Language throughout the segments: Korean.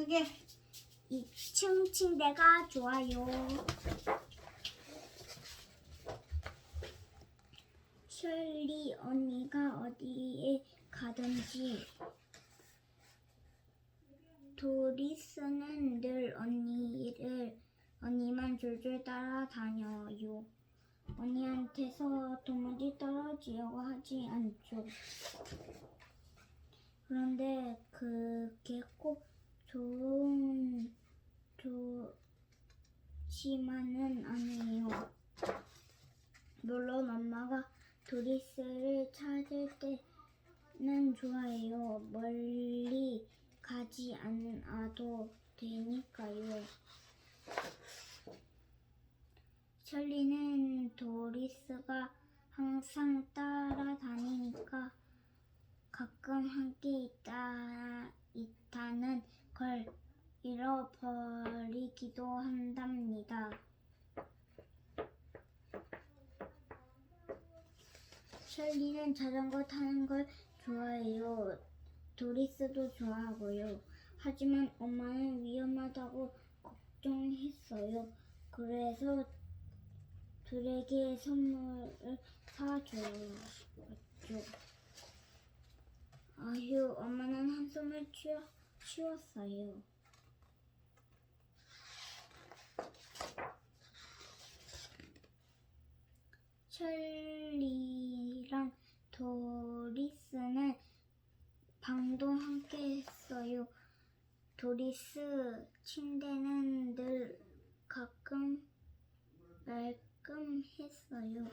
그게 2층 침대가 좋아요. 셜리 언니가 어디에 가든지 도리스는 늘 언니를 언니만 줄줄 따라다녀요. 언니한테서 도무지 떨어지려고 하지 않죠. 그런데 그게 꼭 좋은 좋지만은 아니에요. 물론 엄마가 도리스를 찾을 때는 좋아해요. 멀리 가지 않아도 되니까요. 셜리는 도리스가 항상 따라다니니까 가끔 함께 있다, 있다는 걸 잃어버리기도 한답니다. 셜리는 자전거 타는 걸 좋아해요. 도리스도 좋아하고요. 하지만 엄마는 위험하다고 걱정했어요. 그래서 둘에게 선물을 사줘요. 아휴, 엄마는 한숨을 쉬어, 쉬었어요. 셜리랑 도리스는 방도 함께 했어요. 도리스 침대는 늘 가끔 말끔했어요.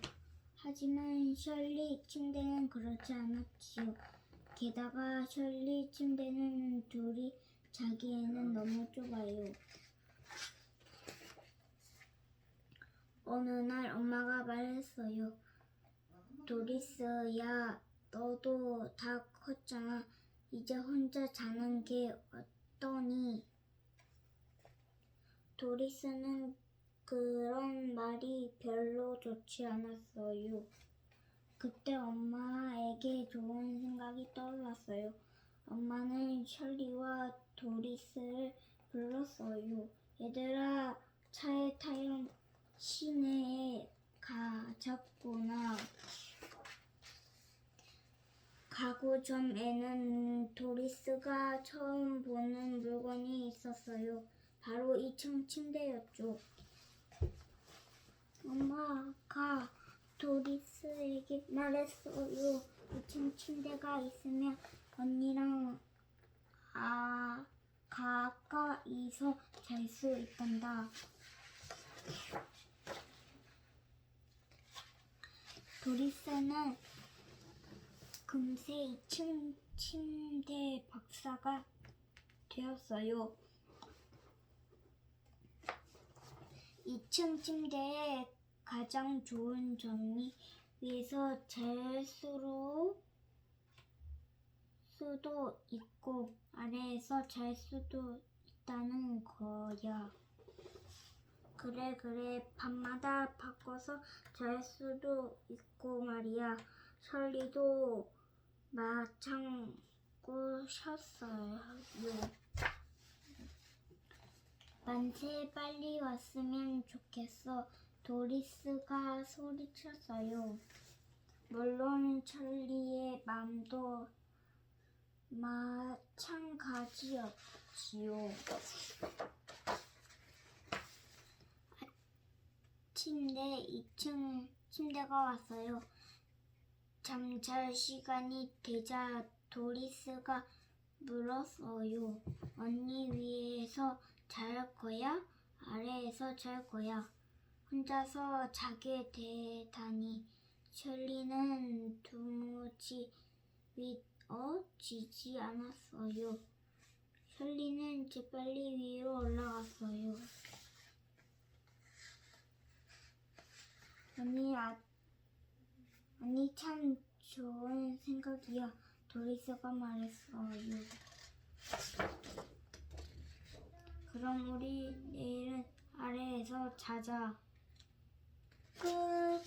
하지만 셜리 침대는 그렇지 않았지요. 게다가 셜리 침대는 둘이 자기에는 너무 좁아요. 어느 날 엄마가 말했어요. 도리스 야, 너도 다 컸잖아. 이제 혼자 자는 게 어떠니? 도리스는 그런 말이 별로 좋지 않았어요. 그때 엄마에게 좋은 생각이 떠올랐어요. 엄마는 셜리와 도리스를 불렀어요. 얘들아, 차에 타요. 시내에 가자꾸나. 가고 전에는 도리스가 처음 보는 물건이 있었어요. 바로 2층 침대였죠. 엄마가 도리스에게 말했어요. 2층 침대가 있으면 언니랑 아 가까이서 잘 수 있단다. 도리스는 금세 2층 침대 박사가 되었어요. 2층 침대의 가장 좋은 점이 위에서 잘 수로 수도 있고 아래에서 잘 수도 있다는 거야. 그래 그래 밤마다 바꿔서 잘 수도 있고 말이야. 셜리도 마창고셨어요. 만세 빨리 왔으면 좋겠어. 도리스가 소리쳤어요. 물론 찰리의 마음도 마찬가지였지요. 침대 2층 침대가 왔어요. 잠잘 시간이 되자 도리스가 물었어요. 언니 위에서 잘 거야? 아래에서 잘 거야? 혼자서 자게 되다니 셜리는 도무지 믿어지지 않았어요. 셜리는 재빨리 위로 올라갔어요. 언니, 아, 언니 참 좋은 생각이야. 도리스가 말했어요. 그럼 우리 내일은 아래에서 자자. good.